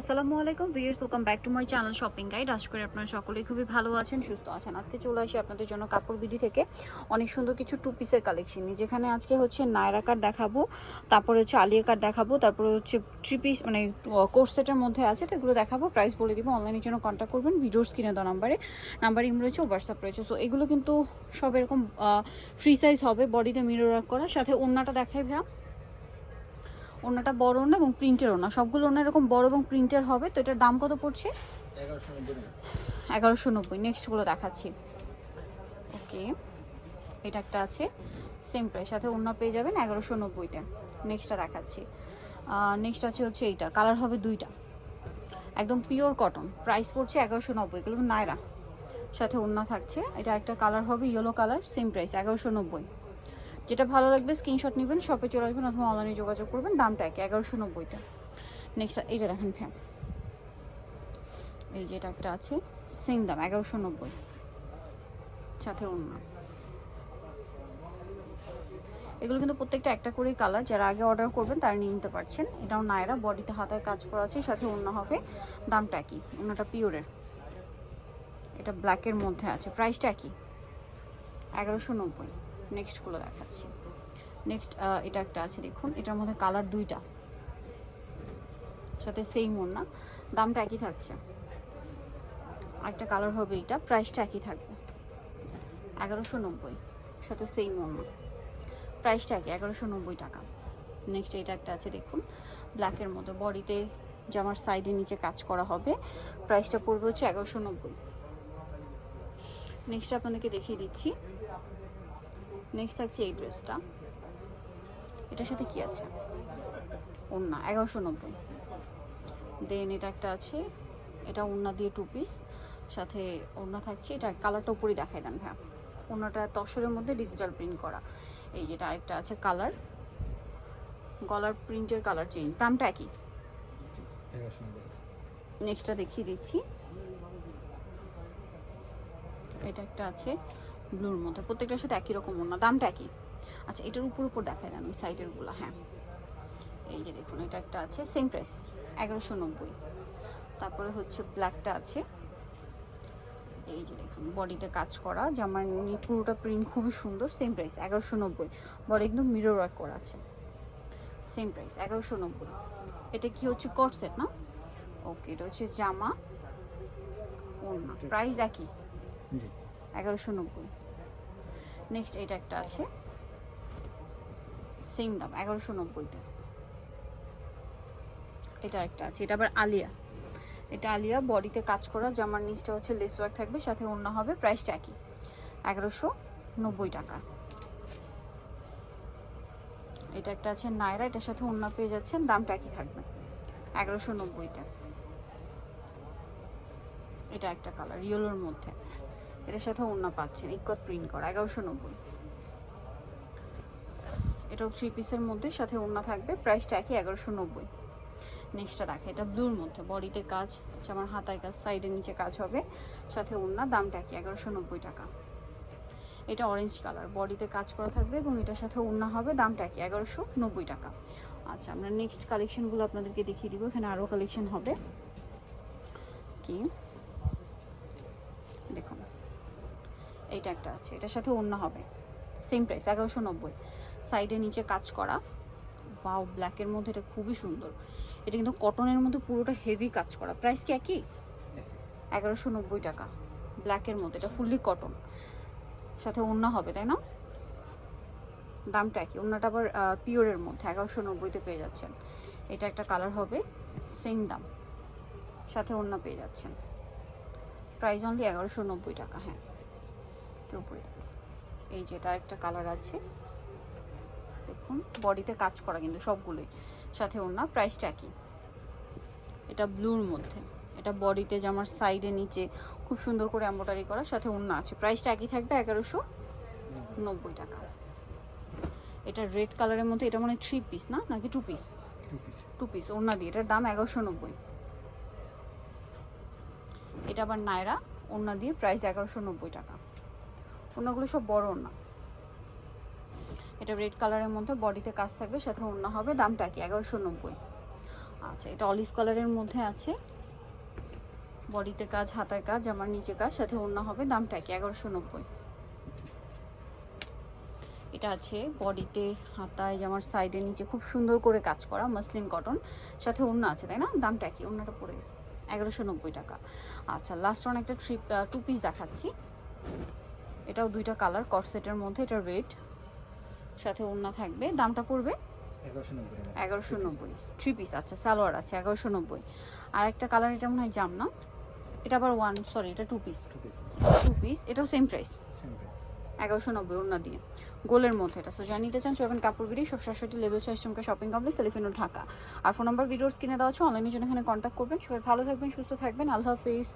আসসালামু আলাইকুম viewers welcome back to my channel shopping guide আশা করি আপনারা সকলেই খুবই ভালো আছেন, সুস্থ আছেন। আজকে চলে আসি আপনাদের জন্য কাপড় বিডি থেকে। অনেক সুন্দর কিছু টু পিসের কালেকশন নিয়ে যেখানে আজকে হচ্ছে নায়রা কাট দেখাবো, তারপরে হচ্ছে আলিয়া কাট দেখাবো, তারপরে হচ্ছে থ্রি পিস মানে কোর্স সেটের মধ্যে আছে, তো এগুলো দেখাবো। প্রাইস বলে দিব অনলাইনের জন্য কন্ট্যাক্ট করবেন ভিডিওস কিনে দেওয়া নাম্বারে নাম্বার ইম রয়েছে হোয়াটসঅ্যাপ রয়েছে। সো এগুলো কিন্তু সব এরকম ফ্রি সাইজ হবে বডিতে মিরর করা সাথে ওড়নাটা দেখাই ভাইয়া। ওনাটা বড় ওনা এবং প্রিন্টের ওনা সবগুলো ওনা এরকম বড় এবং প্রিন্টের হবে, তো এটার দাম কত পড়ছে? এগারোশো নব্বই। নেক্সটগুলো দেখাচ্ছি। ওকে এটা একটা আছে সেম প্রাইস সাথে অন্য পেয়ে যাবেন এগারোশো নব্বইতে। নেক্সটটা দেখাচ্ছি। নেক্সট আছে হচ্ছে এইটা কালার হবে দুইটা। একদম পিওর কটন প্রাইস পড়ছে এগারোশো নব্বই। এগুলো নায়রা। সাথে অন্য থাকছে, এটা একটা কালার হবে ইয়েলো কালার সেম প্রাইস এগারোশো নব্বই। যেটা ভালো লাগবে স্ক্রিনশট নেবেন শপে চলে আসবেন অথবা অনলাইনে যোগাযোগ করবেন, দামটা একে এগারোশো নব্বইতে নেক্সট এইটা দেখেন ফ্যাম এই যেটা একটা আছে সেম দাম, এগারোশো নব্বই। সাথে অন্য এগুলো কিন্তু প্রত্যেকটা একটা করেই কালার যারা আগে অর্ডার করবেন তারা নিয়ে নিতে পারছেন। এটাও নায়রা বডিতে হাতায় কাজ করা আছে, সাথে অন্য হবে, দামটা কি অন্যটা পিওরের। এটা ব্ল্যাকের মধ্যে আছে প্রাইসটা কি এগারোশো নব্বই। নেক্সটগুলো দেখাচ্ছি। নেক্সট এটা একটা আছে, দেখুন। এটার মধ্যে কালার দুইটা। সাথে সেম ওড়না দামটা একই থাকছে। একটা কালার হবে এটা প্রাইসটা একই থাকবে। এগারোশো নব্বই। সাথে সেম ওড়না প্রাইসটা একই, এগারোশো নব্বই টাকা। নেক্সট, এটা একটা আছে, দেখুন। ব্ল্যাকের মধ্যে বডিতে জামার সাইডে নিচে কাজ করা হবে। প্রাইসটা পড়বে হচ্ছে এগারোশো নব্বই। নেক্সট আপনাদেরকে দেখিয়ে দিচ্ছি। নেক্সট থাকছে এই ড্রেসটা এটার সাথে কি আছে? ওড়না, এগারোশো নব্বই। দেন এটা একটা আছে, এটা ওড়না দিয়ে টু পিস সাথে ওড়না থাকছে এটা কালারটা উপরেই দেখাই দেন হ্যাঁ ওড়নাটা তসরের মধ্যে ডিজিটাল প্রিন্ট করা। এই যেটা আরেকটা আছে কালার গলার প্রিন্টের কালার চেঞ্জ দামটা একই। নেক্সটটা দেখিয়ে দিচ্ছি। এটা একটা আছে ব্লুর মধ্যে। প্রত্যেকটার সাথে একই রকম ওড়না, দামটা একই। আচ্ছা এটার উপর উপর দেখায় দেন ওই সাইডেরগুলো? হ্যাঁ। এই যে দেখুন, এটা একটা আছে সেম প্রাইস এগারোশো নব্বই। তারপরে হচ্ছে ব্ল্যাকটা আছে। এই যে দেখুন বডিতে কাজ করা, জামার পুরোটা প্রিন্ট খুবই সুন্দর সেম প্রাইস এগারোশো নব্বই। বডি একদম মিরর ওয়ার্ক করা আছে। সেম প্রাইস এগারোশো নব্বই। এটা কি হচ্ছে কট সেট না? ওকে এটা হচ্ছে জামা, ওড়না প্রাইস একই। এগারোশো নব্বই। নেক্সট এটা একটা আছে। সেম দাম, এগারোশো নব্বইতে এটা একটা আছে, এটা আবার আলিয়া। এটা আলিয়া, বডিতে কাজ করা, জামার নিচটা হচ্ছে লেস ওয়ার্ক থাকবে, সাথে অন্য হবে প্রাইসটা একই। এগারোশো নব্বই টাকা। এটা একটা আছে নায়রা এটার সাথে অন্য পেয়ে যাচ্ছেন, দামটা একই থাকবে। এগারোশো নব্বইতে এটা একটা কালার ইয়েলোর মধ্যে। এটার সাথে অন্য পাচ্ছেন ইকত প্রিন্ট করা, এগারোশো নব্বই। এটাও থ্রি পিসের মধ্যে, সাথে ওড়না থাকবে প্রাইসটা একই, এগারোশো নব্বই। নেক্সটটা দেখে, এটা ব্লুর মধ্যে বডিতে কাজ যেমন হাতায় কাজ সাইডের নিচে কাজ হবে, সাথে ওড়না দামটা একই, এগারোশো নব্বই টাকা। এটা অরেঞ্জ কালার বডিতে কাজ করা থাকবে এবং এটার সাথে ওড়না হবে, দামটা একই, এগারোশো নব্বই টাকা। আচ্ছা আমরা নেক্সট কালেকশনগুলো আপনাদেরকে দেখিয়ে দিব, এখানে আরও কালেকশন হবে। কি দেখুন এইটা একটা আছে, এটার সাথে অন্য হবে। সেম প্রাইস এগারোশো নব্বই। সাইডে নিচে কাজ করা। ওয়াও ব্ল্যাকের মধ্যে এটা খুবই সুন্দর। এটা কিন্তু কটনের মধ্যে পুরোটা হেভি কাজ করা। প্রাইস কি একই? এগারোশো নব্বই টাকা। ব্ল্যাকের মধ্যে, এটা ফুললি কটন সাথে অন্য হবে, তাই না? দামটা একই। অন্যটা আবার পিওরের মধ্যে, এগারোশো নব্বইতে পেয়ে যাচ্ছেন। এটা একটা কালার হবে সেম দাম। সাথে অন্য পেয়ে যাচ্ছেন। প্রাইস অনলি এগারোশো নব্বই টাকা হ্যাঁ। এটার উপরে। এই যেটা একটা কালার আছে। দেখুন বডিতে কাজ করা কিন্তু সবগুলোই। সাথে ওড়না প্রাইসটা একই। এটা ব্লুর মধ্যে। এটা বডিতে জামার সাইডে নিচে খুব সুন্দর করে এম্ব্রয়ডারি করা সাথে ওড়না আছে। প্রাইসটা একই থাকবে এগারোশো নব্বই টাকা। এটা রেড কালারের মধ্যে এটা মানে থ্রি পিস না? নাকি two piece two piece two piece ওড়না দিয়ে। এটার দাম এগারোশো নব্বই। এটা আবার নায়রা ওড়না দিয়ে প্রাইস এগারোশো নব্বই টাকা। ওড়নাগুলো সব বড় ওড়না। এটা রেড কালারের মধ্যে বডিতে কাজ থাকবে, সাথে ওড়না হবে, দামটা কি? এগারোশো নব্বই। আচ্ছা এটা অলিভ কালারের মধ্যে আছে। বডিতে কাজ, হাতায় কাজ আমার নিচে কাজ, সাথে ওড়না হবে, দামটা কি? এগারোশো নব্বই। এটা আছে বডিতে হাতায়, জামার সাইডে নিচে, খুব সুন্দর করে কাজ করা মাসলিন কটন সাথে অন্য আছে, তাই না? দামটা কি? অন্যটা পড়ে গেছে, এগারোশো টাকা। আচ্ছা লাস্ট অন একটা থ্রি টু পিস দেখাচ্ছি। এটাও দুইটা কালার কটসেটের মধ্যে এটা রেড সাথে ওড়না থাকবে। দামটা পড়বে? এগারোশো নব্বই থ্রি পিস আচ্ছা সালোয়ার আছে এগারোশো নব্বই। আর একটা কালার এটা মনে হয় জাম না এটা আবার ওয়ান সরি এটা টু পিস টু পিস এটাও সেম প্রাইস সেম প্রাইস এগারোশো নব্বই ওড়না দিয়ে। গোলের মধ্যে এটা। সো যা নিতে চান চলবেন কাপড় বিড়ি সব সাতষট্টি লেভেল ছয় চমকা শপিং কমপ্লেক্স সেলিফিনো ঢাকা। আর ফোন নাম্বার ভিডিওস কিনে দেওয়া আছে অনলাইনে জন্য এখানে কন্ট্যাক্ট করবেন। সবাই ভালো থাকবেন সুস্থ থাকবেন। আল্লাহ হাফিজ।